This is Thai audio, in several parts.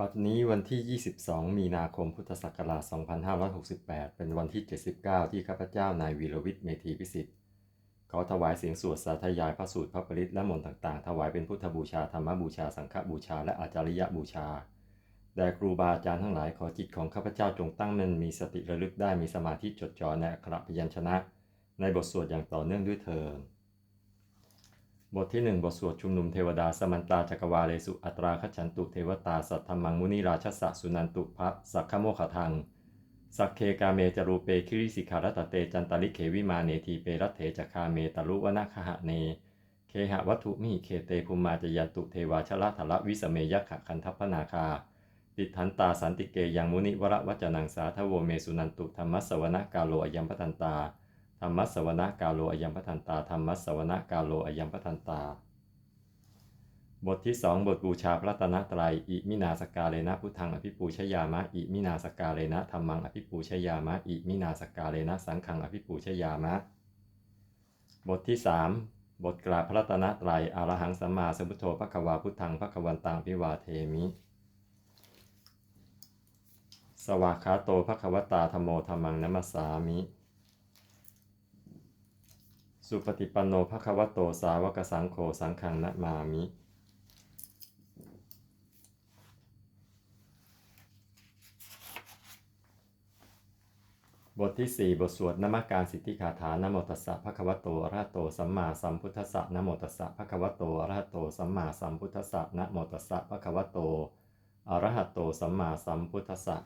บัดนี้วันที่ 22 มีนาคม พุทธศักราช 2568 เป็นวันที่ 79 ที่ข้าพเจ้านายวีรวิทย์เมธีพิสิทธิ์ขอถวายเสียงสวดสาธยายพระสูตรพระปริตและมนต์ต่างๆ ถวายเป็นพุทธบูชาธรรมบูชา สังฆบูชา และอาจาริยบูชา แด่ครูบาอาจารย์ทั้งหลายขอจิตของข้าพเจ้าจงตั้งมั่นมีสติระลึกได้มีสมาธิจดจ่อในอักขระพยัญชนะ ในบทสวดอย่างต่อเนื่องด้วยเทิน บทที่1บทสวดชุมนุมเทวดาสมันตาจักรวาเลสุอัตราคฉันตุเทวตาสัทธรรมังมุนีราชสะสุนันตุพระสักขโมขทัง สักเคกาเมจรูเปคิริสิขารตเตจันตลิเขวิมาเนทีเปรัตเถจคาเมตลุวนาคหะเน เคหะวัตถุมิเคเตภูมาจยันตุเทวาชละทละวิสเมยขะคันทัพนาคา ติทันตาสันติเกยังมุนิวรวัจนังสาทโวเมสุนันตุธรรมสวนกาโลอยัมปทันตา ธรรมสวนะกาโลอยัมปทันตาธรรมสวนะกาโลอยัมปทันตา บทที่สองบทบูชาพระตนะตรัยอิมินาสกาเลนะพุทธังอภิปูชยามะอิมินาสกาเลนะธรรมังอภิปูชยามะอิมินาสกาเลนะสังฆังอภิปูชยามะ บทที่สามบทกราบพระตนะตรัยอรหังสัมมาสัมพุทโธพระควาพุทธังพระควันตังพิวาเทมิสวากขาโตพระควตาธรรมโมธรรมังนัมสามิ สุปฏิปันโนภควโตสาวกสังโฆสังฆังนะมามิ บทที่ 4 บทสวดนมการสิทธิคาถานโมตัสสะภะคะวะโตอระหะโตสัมมาสัมพุทธัสสะนโมตัสสะภะคะวะโตอระหะโตสัมมาสัมพุทธัสสะนโมตัสสะภะคะวะโตอรหะโตสัมมาสัมพุทธัสสะ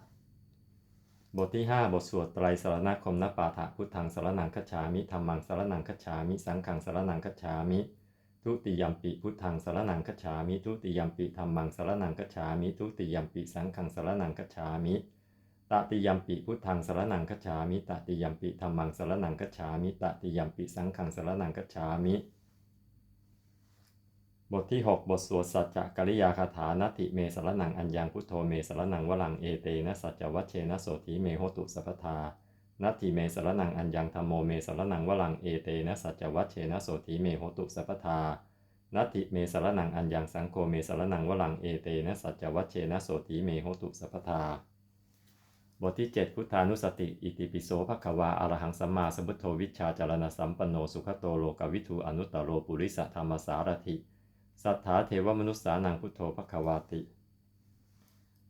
บทที่ 5 บทสวดไตรสารณคมนปาฐะพุทธังสารนังคัจฉามิธรรมังสารนังคัจฉามิ สังฆังสารนังคัจฉามิ ทุติยมปิพุทธังสารนังคัจฉามิ ทุติยมปิธรรมังสารนังคัจฉามิ ทุติยมปิสังฆังสารนังคัจฉามิตติยมปิพุทธังสารนังคัจฉามิตติยมปิธรรมังสารนังคัจฉามิตติยมปิสังฆังสารนังคัจฉามิ บทที่ 6 บทสวดสัจจกริยาคาถานัตติเมสรนังอัญญังพุทโธเมสรนังวลังเอเตนะสัจจวัชเชนะโสถีเมโหตุสัพพทานัตถิเมสรนังอัญญังธรรมโมเมสรนังวลังเอเตนะสัจจวัชเชนะโสถีเมโหตุสัพพทานัตถิเมสรนังอัญญังสังโฆเมสรนังวลังเอเตนะสัจจวัชเชนะโสถีเมโหตุสัพพทาบทที่ 7 พุทธานุสติ อิติปิโสภควาอรหังสัมมาสัมพุทโธวิชชาจารณสัมปันโนสุขโตโลกวิทูอนุตตโรปุริสธรรมสารถิ สัทธาเทวมนุษสานังพุทโธภควาติ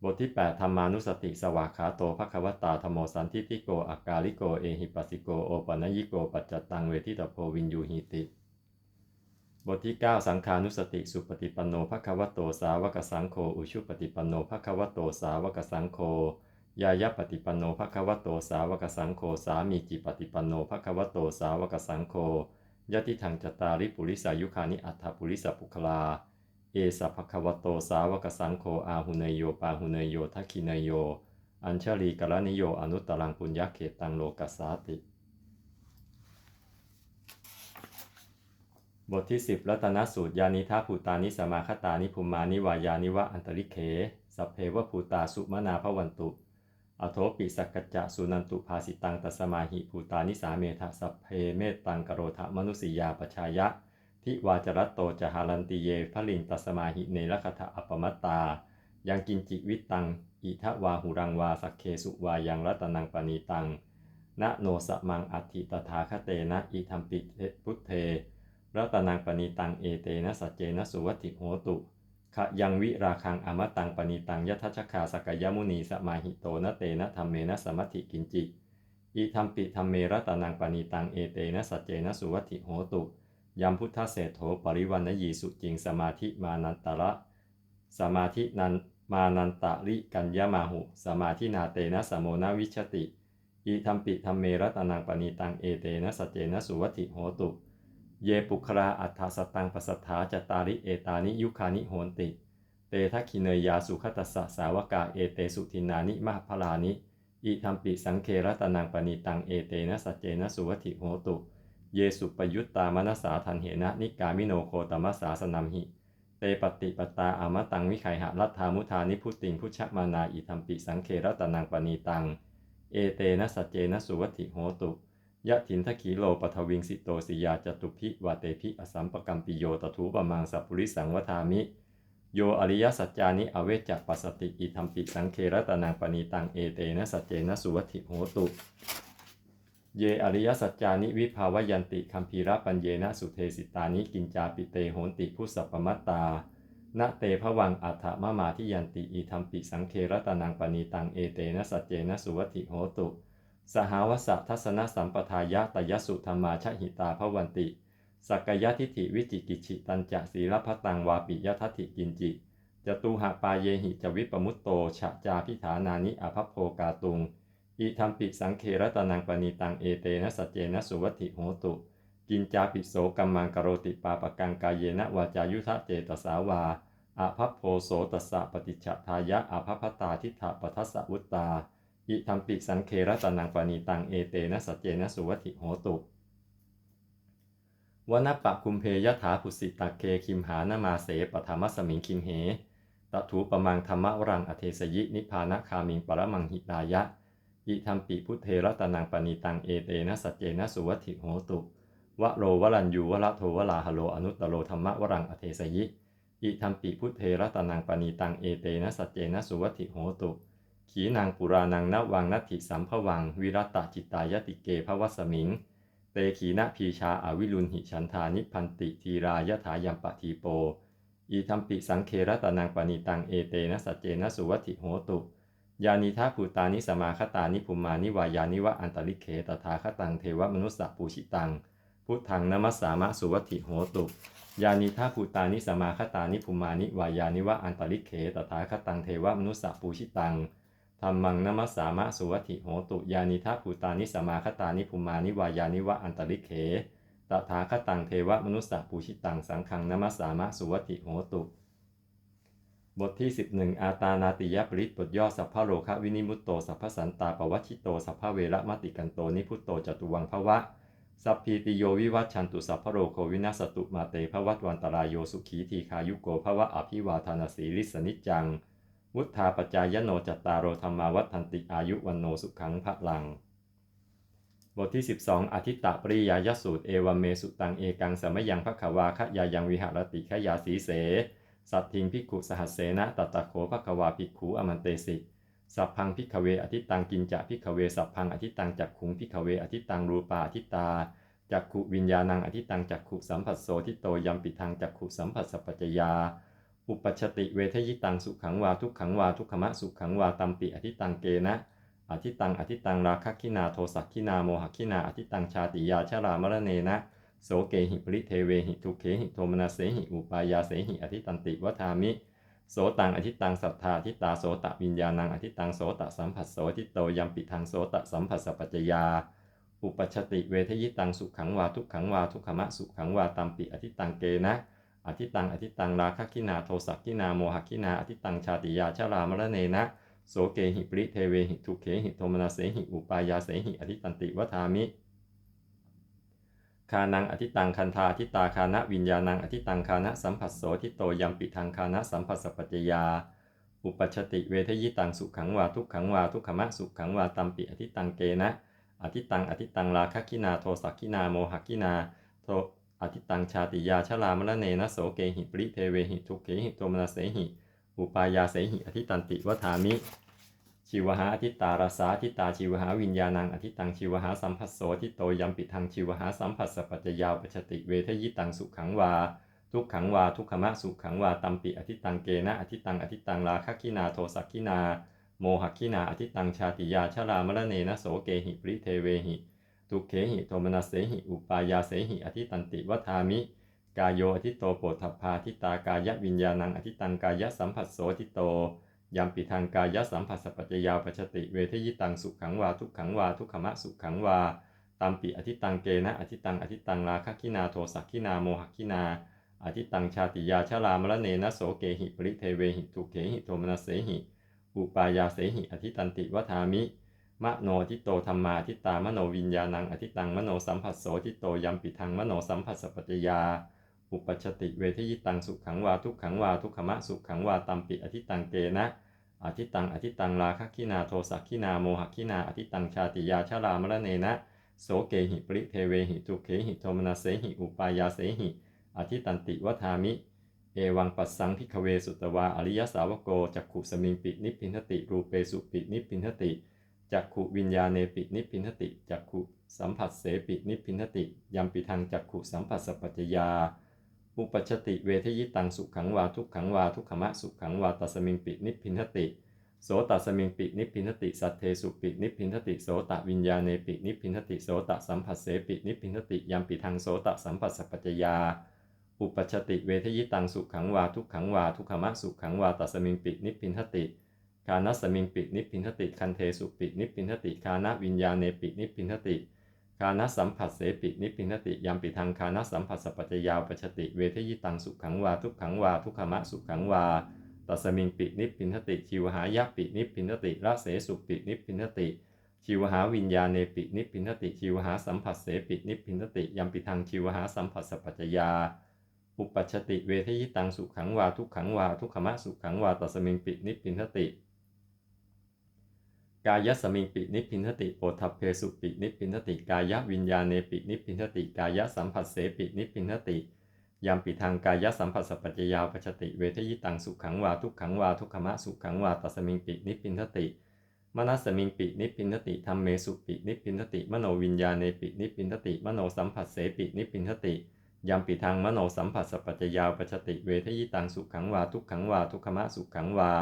บทที่ 8 ธรรมานุสติสวากขาโตภควตาธรรมโมสันทิติโกอากาลิโกเอหิปัสสิโกโอปนยิโกปัจจตังเวทิตโพวินยูหิติ บทที่ 9 สังขานุสติสุปฏิปันโนภควโตสาวกสังโฆอุชุปฏิปันโนภควโตสาวกสังโฆยายะปฏิปันโนภควโตสาวกสังโฆสามีจิปฏิปันโนภควโตสาวกสังโฆ ยติทังจตาริปุริสายุคานิอัฏฐปุริสปุคลา เอสัพควโตสาวกสังโฆอาหุเนโยปาหุเนโยทักขิเนโย อัญชลีกรณิโยอนุตตรังปุญญเขตังโลกัสสาติ บทที่ 10 รัตนสูตรยานิทาภูตานิสมาคตานิภูมานิวายานิวะอันตริเขสัพเพวภูตาสุมนาภวันตุ อโทปิสักกจจะสุนันตุภาสิตังตัสมาหิภูตานิสาเมทะสัพเพเมตตังกโรธมนุสิยาปชายะ ทิวาจรัตโตจหารันติเยพลินตัสมาหิเนรคทะอัปมัตตา ยังกินจิวิตัง อิทวาหุรังวาสักเคสุวายังรัตนังปณีตัง นะโนสะมังอัติตถาคเตนะอิธรรมปิพุทเท รัตนังปณีตังเอเตนะสัจเจนะสุวัติโหตุ ขยังวิราคังอมตังปณิตังยัทชคาสกยมุนีสมาหิโตนะเตนะธรรมเมนะสมัติกินจิอิธรรมปิธรรมเมรัตนังปณิตังเอเตนะสัจเจนะสุวัติโหตุยัมพุทธเศรษโถปริวันนยีสุจิงสมาธิมานันตระ สมาธินันมานันตะริกัญญามาหุ สมาธินาเตนะสมโมนาวิชติอิธรรมปิธรรมเมรัตนังปณิตังเอเตนะสัจเจนะสุวัติโหตุ เยปุคราอัฏฐสตังปสัทธาจตาริเอตานิยุคานิโหนติ เตทักขิเนยยาสุขตัสสะสาวกาเอเตสุทินานิมาพลานิ อิธรรมปิสังเครตนังปณิตังเอเตนะสัจเจนะสุวัติโหตุ เยสุปยุตตามนัสสาทันเหนะนิกามิโนโคตมัสสาสนัมหิ เตปฏิปตาอามตังวิไขหะรัฐามุทานิพุติงพุชมานาอิธรรมปิสังเครตนังปณีตัง เอเตนะสัจเจนะสุวัติโหตุ ยะถินทขีโลปทวิงสิโตสิยาจตุพิวาเตพิอสัมปกัมปิโยตถูปมังสัพพุริสังวทามิ โยอริยสัจจานิอเวจจปัสสติอิธรรมปิสังเครตนังปณีตังเอเตนะสัจเจนะสุวัติโหตุ เยอริยสัจจานิวิภาวยันติคัมภีระปัญเยนะสุเทสิตานิกินจาปิเตโหนติพุสัพปมัตตาณเตภวังอัฏฐมะมาทิยันติอิธรรมปิสังเครตนังปณีตังเอเตนะสัจเจนะสุวัติโหตุ สหาวสะทัศนสัมปทายะตยสุธรรมาชหิตาภวันติ สักกยทิฏฐิวิจิกิจิตันจะศีลพัตังวาปิยทัติกินจิจตุหะปาเยหิจวิปมุตโตฉะจาพิฐานานิอภพโพกาตุง อิธรรมปิสังเครตนังปณีตังเอเตนะสัจเจนะสุวัติโหตุ กินจาปิโสกัมมังกโรติปาปกังกายเยนะวาจายุทธเจตสาวาอภพโพโสตสะปฏิจจทายะอภพตาทิฏฐปทัสสะวุตตา อิธรรมปิสังเครตนังปณีตังเอเตนะสัจเจนะสุวัติโหตุวนปะคุมเพยถาภุสิตาเคคิมหานมาเสปธรรมสมิงคิมเหตถูปมังธรรมวรังอเทสยิ นิพพานะคามิงปรมังหิตายะ อิธรรมปิพุทเทระตนังปณีตังเอเตนะสัจเจนะสุวัติโหตุวะโรวรัญยูวะละโทวลาหโลอนุตตโรธรรมวรังอเทสยิ อิธรรมปิพุทเทระตนังปณีตังเอเตนะสัจเจนะสุวัติโหตุ ขีนางปุรานังนวังนัตถิสัมภวัง วิรัตจิตตายติเกภวสมิง เตขีนะพีชาอาวิรุณหิฉันทานิพันติทีรายถายัมปะทีโป อีทัมปิสังเครตานังปณิตังเอเตนะสัจเจนะสุวัติโหตุ ยานิทาภูตานิสมาคตานิภุมานิวายานิวะอันตริเคตถาคตังเทวมนุสสะปูชิตัง พุทธังนมัสสามะสุวัติโหตุยานิทาภูตานิสมาคตานิภุมานิวายานิวะอันตริเคตถาคตังเทวมนุสสะปูชิตัง ธรรมังนมัสสามะสุวัติโหตุยานิทัพภูตานิสมาคตานิภูมานิวายานิวะอันตริเขตถาคตังเทวมนุสสะปูชิตังสังขังนมัสสามะสุวัติโหตุ บทที่ 11 อาตานาติยปริตบทย่อสัพพโลคะวินิมุตโตสัพพสันตาปวัชิโตสัพพเวระมติกันโตนิพุตโตจตุวังภวะสัพพีติโยวิวัชชันตุสัพพโรโควินาสตุมาเตภวัตวันตรายโยสุขีทีคายุโกภวะอภิวาทานาสีลิสนิจจัง วุฒาปจายโนจัตตารโรธรรมาวัฏันติอายุวันโนสุขังพระลัง บทที่ 12อาทิตตปริยายสูตรเอวเมสุตังเอกังสมยังพระขวาขยายังวิหารติขยาสีเส สัตทิงพิกุสหัสเสนะตัตตะโขพระขวาภิกขุอมันเตสิสัพพังพิกเวอทิตังกินจะพิกเวสัพพังอทิตังจักขุงพิกเวอทิตังรูปาอทิตาจักขุวิญญาณังอทิตังจักขุสัมผัสโสทิโตยัมปิทังจักขุสัมผัสสปปัจจยา อุปชชติเวทยิตังสุขังวาทุกขังวาทุกขมะสุขังวาตัมปิอธิตังเกนะอธิตังอธิตังราคะคินาโทสักคินาโมหคินาอธิตังชาติยาชรามรเนนะโสเกหิปริเทเวหิทุเขหิโทมนาเสหิอุปายาเสหิอธิตันติวัฏามิโสตังอธิตังสัทธาทิตาโสตวิญญาณังอธิตังโสตสัมผัสโสทิโตยัมปิทังโสตสัมผัสสปัจจยา อุปชติเวทยิตังสุขังวาทุกขังวาทุกขมะสุขังวาตัมปิอธิตังเกนะ อธิตัง อธิตัง ราคะคินาโทสักคินาโมหคินา อธิตัง ชาติยาชรามรเนนะ โสเกหิปริเทเวหิทุเขหิโทมนาเสหิ อุปายาเสหิ อธิตันติวัฏามิ คานัง อธิตัง คันธาทิตา คานะวิญญาณัง อธิตัง คานะสัมผัสโสทิโตยัมปิทัง คานะสัมผัสสปัจจยา อุปชชติเวทยิตัง สุขังวา ทุกขังวา ทุกขมะ สุขังวา ตัมปิ อธิตัง เกนะ อธิตัง อธิตัง ราคะคินา โทสักคินา โมหคินา โท อธิตังชาติยาชรามรเนนะโสเกหิปริเทเวหิทุกเขหิโทมนาเสหิ อุปายาเสหิอธิตันติวัฏามิ ชิวหาอธิตารสาอธิตาชิวหาวิญญาณังอธิตังชิวหาสัมผัสโสทิโตยัมปิทังชิวหาสัมผัสสปัจจยาวปชติเวทยิตังสุขังวา ทุกขังวาทุกขมะสุขังวาตัมปิอธิตังเกนะอธิตังอธิตังราคะคินาโทสักคินา โมหคินาอธิตังชาติยาชรามรเนนะโสเกหิปริเทเวหิ ทุกเขหิโทมนัสเสหิ อุปายาเสหิ อธิตันติวัฏามิ กายโยอธิโตโปถัพพาทิตากายวิญญาณังอธิตังกายสัมผัสโสทิโตยัมปิทางกายสัมผัสสปัจจยาวปชติเวทยิตังสุขังวาทุกขังวาทุกขมะสุขังวาตัมปิอธิตังเกนะอธิตังอธิตังราคะคินาโทสักคินาโมหคินาอธิตังชาติยาชรามรเนนะโสเกหิปริเทเวหิทุเขหิโทมนัสเสหิ อุปายาเสหิ อธิตันติวัฏามิ มโนทิโตธรรมาทิตามโนวิญญาณังอธิตังมโนสัมผัสโสทิโตยัมปิทังมโนสัมผัสสปัจจยา อุปชชติเวทยิตังสุขังวาทุกขังวาทุกขมะสุขังวาตัมปิอธิตังเกนะอธิตังอธิตังราคะคินาโทสักคินาโมหคินาอธิตังชาติยาชรามรเนนะโสเกหิปริเทเวหิทุเขหิโทมนาเสหิอุปายาเสหิอธิตันติวัฏามิ เอวังปัสสังพิกเวสุตวาอริยสาวโกจักขุสมิงปินิพพินทติรูเปสุปินิพพินทติ จักขุวิญญาเนปินิพินทติจักขุสัมผัสเสปินิพินทติยัมปิทังจักขุสัมผัสสปัจจยา อุปชชติเวทยิตังสุขังวาทุกขังวาทุกขมะสุขังวาตัสมิงปินิพินทติโสตัสมิงปินิพินทติสัทเทสุปินิพินทติโสตวิญญาเนปินิพินทติโสตสัมผัสเสปินิพินทติยัมปิทังโสตสัมผัสสปัจจยาอุปชชติเวทยิตังสุขังวาทุกขังวาทุกขมะสุขังวาตัสมิงปินิพพินทติ คานัสมิงปินิพพินทติคันเทสุปินิพพินทติคานะวิญญาเนปินิพพินทติคานัสัมผัสเสปินิพพินทติยัมปิทังคานัสัมผัสสปัจจยาอุปชชติเวทยิตังสุขังวาทุกขังวาทุกขมะสุขังวาตัสมิงปินิพพินทติชิวหายะปินิพพินทติระเสสุปินิพพินทติชิวหาวิญญาเนปินิพพินทติชิวหาสัมผัสเสปินิพพินทติยัมปิทังชิวหาสัมผัสสปัจจยาอุปัชติเวทยิตังสุขังวาทุกขังวาทุกขมะสุขังวาตัสมิงปินิพินทติ กายสมิงปินิพพินทติโอทัพเพสุปินิพพินทติกายวิญญาเนปินิพพินทติกายสัมผัสเสปินิพพินทติยามปิทางกายสัมผัสสปัจจยาปชติเวทยิตังสุขังวาทุกขังวาทุกขมะสุขังวาตัสมิงปินิพพินทติมนัสมิงปินิพพินทติธรรมเมสุปินิพพินทติมโนวิญญาเนปินิพพินทติมโนสัมผัสเสปินิพพินทติยามปิทางมโนสัมผัสสปัจจยาปชติเวทยิตังสุขังวาทุกขังวาทุกขมะสุขังวา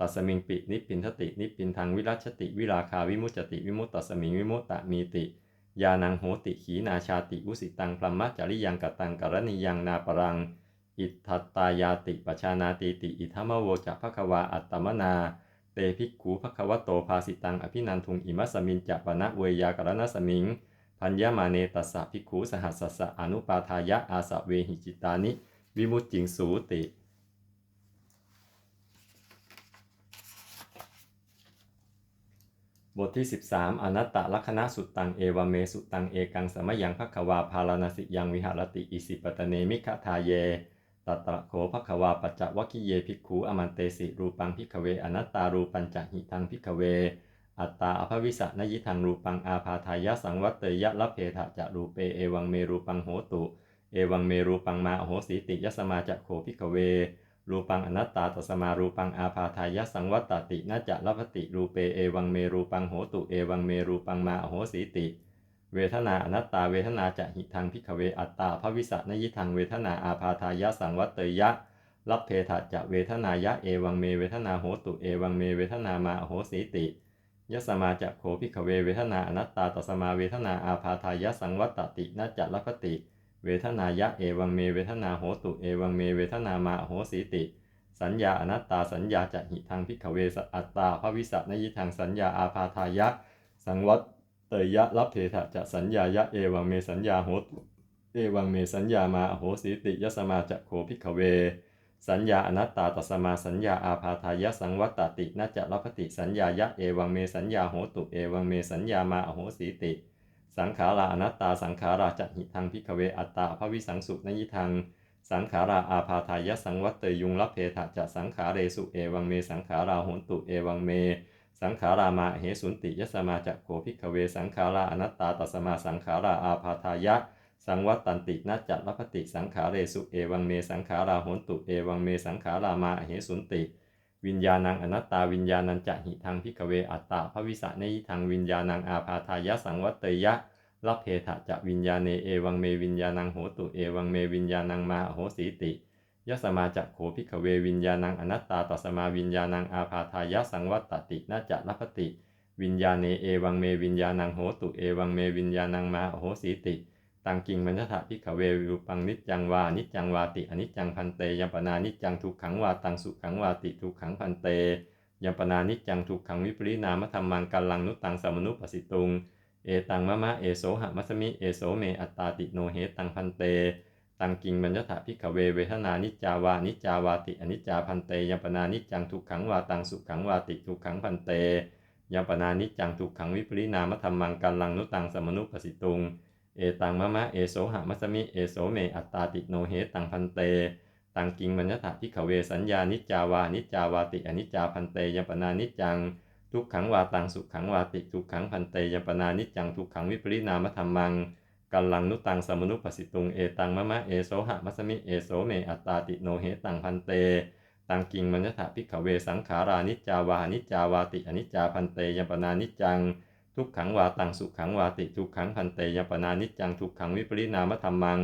ตัสมิงปินิพินทติ นิพินทางวิรัชติ วิราคาวิมุจจติ วิมุตตสมิงวิมุตตะมีติ ยานังโหติขีนาชาติวุสิตังพรหมจริยังกตังกรณียังนาปรัง อิทัตตายาติปชานาติติ อิทัมโวจะภควาอัตตมนา เตภิกขูภควโตภาสิตังอภินันทุงอิมัสมินจะปนะเวยากรณสมิง พัญญมาเนตัสสะภิกขูสหัสสสะอนุปาทายะอาสะเวหิจิตานิ วิมุตจิงสูติ บทที่ 13 อนัตตลักษณะสุตตังเอวเมสุตตังเอกังสมยังภควาพาลานสิยังวิหารติอิสิปตเนมิขทาเยตัตระโขภควาปัจจวคิเยภิกขูอมันเตสิรูปังพิกเว อนัตตารูปัญจหิทังพิกเว อัตตาอภวิสะนยิทังรูปังอาพาทายะสังวัตเตยะละเพทะจะรูเปเอวังเมรูปังโหตุ เอวังเมรูปังมาโหสีติยสมาจะโขพิกเว รูปังอนัตตาตสมารูปังอาพาทายะสังวัตตินจะลพติรูเปเอวังเมรูปังโหตุเอวังเมรูปังมาโหสีติ เวทนาอนัตตาเวทนาจะหิทังพิกเวอัตตาภวิสะนยิทังเวทนาอาพาทายะสังวัตเตยะลัพเพทะจะเวทนายะเอวังเมเวทนาโหตุเอวังเมเวทนามาโหสีติยสมาจะโขพิกเวเวทนาอนัตตาตสมาเวทนาอาพาทายะสังวัตตินจะลพติ เวทนายะเอวังเมเวทนาโหตุเอวังเมเวทนามาโหสีติ สัญญาอนัตตาสัญญาจะหิทางพิกเวสอัตตาภวิสันยิทางสัญญาอาพาทายะ สังวัตเตยะรับเพทะจะสัญญายะเอวังเมสัญญาโหตุเอวังเมสัญญามาโหสีติยสมาจะโขพิกเว สัญญาอนัตตาตัสมาสัญญาอาพาทายะสังวัตตตินจะรับติสัญญายะเอวังเมสัญญาโหตุเอวังเมสัญญามาโหสีติ สังขาราอนัตตาสังขาราจะหิทางพิกเวอัตตาภวิสังสุนยิทัง สังขาราอาพาทายะสังวัตเตยุงรับเพทะจะสังขาเรสุเอวังเมสังขาราโหนตุเอวังเม สังขารามาเหสุนติยสมาจะโขพิกเวสังขาราอนัตตาตัสมาสังขาราอาพาทายะสังวัตตันตินัจจะรพติสังขาเรสุเอวังเมสังขาราโหนตุเอวังเมสังขารามาเหสุนติ วิญญาณังอนัตตาวิญญาณังจะหิทางพิกเวอัตตาภวิสะเนยิทางวิญญาณังอาพาทายะสังวัตเตยะลัพเพทะจะวิญญาเนเอวังเมวิญญาณังโหตุเอวังเมวิญญาณังมาโหสีติยสมาจะโขพิกเววิญญาณังอนัตตาตัสมาวิญญาณังอาพาทายะสังวัตตินาจะลัพติ วิญญาเนเอวังเมวิญญาณังโหตุเอวังเมวิญญาณังมาโหสีติ ตังกิงมัญชะพิกเววิรูปังนิจจังวานิจจังวาติอนิจจังพันเตยัมปนานิจจังทุกขังวาตังสุขังวาติทุกขังพันเตยัมปนานิจจังทุกขังวิปริณามธรรมังกัลลังนุตังสมนุปสิตุง เอตังมะมะเอโสหะมัสมิเอโสเมอัตตาติโนเหตังพันเต ตังกิงมัญญถาพิกเวเวทนานิจจาวานิจจาวาติอนิจจาพันเตยัมปนานิจจังทุกขังวาตังสุขังวาติทุกขังพันเตยัมปนานิจจังทุกขังวิปริณามธรรมังกัลลังนุตตังสมนุปสิตุง เอตังมะมะเอโสหะมัสมิเอโสเมอัตตาติโนเหตังพันเต ตังกิงมัญญถาพิกเวสัญญานิจจาวานิจจาวาติอนิจจาพันเตยปนานิจจัง ทุกขังวาตังสุขังวาติทุกขังพันเตยปนานิจจังทุกขังวิปริณามธรรมังกัลลังนุตังสมนุปสิตุงเอตังมะมะเอโสหะมัสมิเอโสเมอัตตาติโนเหตังพันเต ตังกิงมัญญถาพิขเวสังขารานิจจาวานิจจาวาติอนิจจาพันเตยปนานิจจัง ทุกขังวาตังสุขังวาติทุกขังพันเตยปนานิจจังทุกขังวิปริณามธรรมัง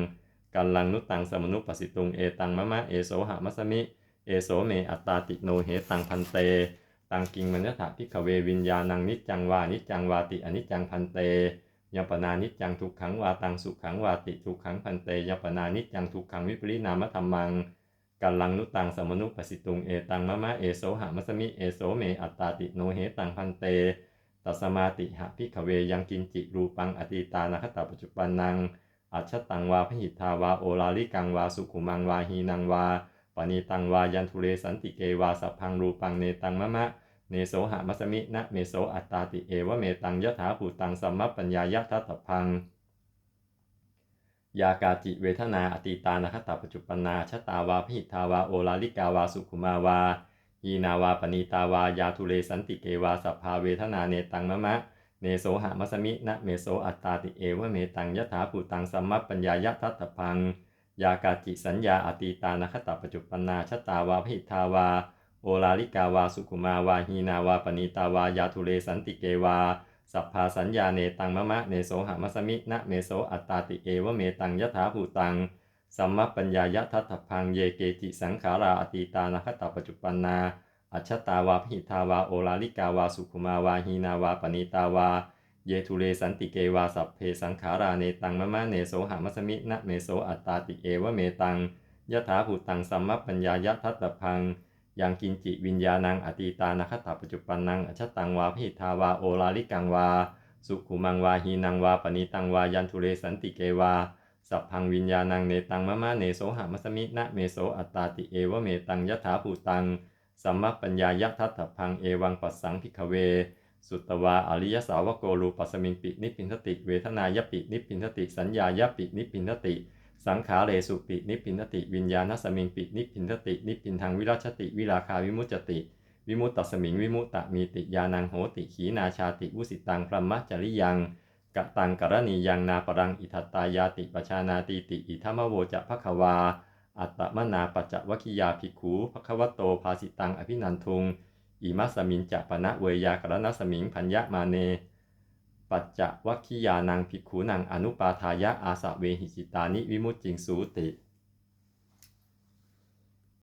กัลลังนุตังสมนุปสิตุงเอตังมะมะเอโสหะมัสมิเอโสเมอัตตาติโนเหตังพันเตตังกิงมัญญถาพิกขเววิญญาณังนิจจังวานิจจังวาติอนิจจังพันเตยปนานิจจังทุกขังวาตังสุขังวาติทุกขังพันเตยปนานิจจังทุกขังวิปริณามธรรมังกัลลังนุตังสมนุปสิตุงเอตังมะมะเอโสหะมัสมิเอโสเมอัตตาติโนเหตังพันเต ตัสมาติหะพิขเวยังกินจิรูปังอติตานาคตาปัจจุปันนังอัจฉตังวาพหิทาวาโอลาลิกังวาสุขุมังวาหีนังวาปณีตังวายันทุเรสันติเกวาสัพพังรูปังเนตังมะมะเนโสหะมัสมินะเมโสอัตตาติเอวะเมตังยะถาภูตังสัมมปัญญายะทัตพังยากาจิเวทนาอติตานาคตาปัจจุปนาชะตาวาพหิทาวาโอลาลิกาวาสุขุมาวา หีนาวาปณีตาวายาทุเรสันติเกวาสัพพาเวทนาเนตังมะมะ เนโสหะมัสมินะเมโสอัตตาติเอวะเมตังยะถาภูตังสัมมปัญญายะทัตถพัง ยากาจิสัญญาอติตานคตาปัจจุปนาชตาวาพิทาวา โอลาลิกาวาสุขุมาวาหีนาวาปณีตาวายาทุเรสันติเกวา สัพพาสัญญาเนตังมะมะ เนโสหะมัสมินะเมโสอัตตาติเอวะเมตังยะถาภูตัง สัมมปัญญายะทัตถพังเยเกจิสังขาราอติตานาคตาปัจจุปนา อัจฉตาวาพิทาวาโอลาลิกาวาสุขุมาวาหีนาวาปณีตาวา เยทุเรสันติเกวาสัพเพสังขาราเนตังมะมะเนโสหะมัสมินะเมโสอัตตาติเอวะเมตังยะถาภูตังสัมมปัญญายะทัตถพังยังกินจิวิญญาณังอติตานาคตาปัจจุปันนังอชตังวาพิทาวาโอลาลิกังวา สุขุมังวาหีนังวาปณิตังวายันทุเรสันติเกวา สัพพังวิญญาณังเนตังมะมะเนโสหะมัสมินะเมโสอัตตาติเอวะเมตังยะถาภูตังสัมมปัญญายะทัตถพังเอวังปัสสังพิกเว สุตตวาอริยสาวโกรูปัสมิงปินิพินทติ เวทนายปินิพินทติ สัญญายปินิพินทติ สังขาเรสุปินิพินทติ วิญญาณสมิงปินิพินทติ นิพินทางวิรัชติวิราคาวิมุจจติ วิมุตตสมิงวิมุตตมีติยานังโหติขีนาชาติวุสิตังพรหมจริยัง กตังกรณียังนาปรังอิทัตตายาติปชานาติติอิทัมโวจะภควา อัตตมนาปัจจวัคิยาภิกขุภควโตภาสิตังอภินันทุงอิมัสมินจะปณะเวยากรณสมิงพัญญมาเน ปัจจวัคคิยานังภิกขุนังอนุปาทายะอาสะเวหิจิตานิวิมุตจิงสูติ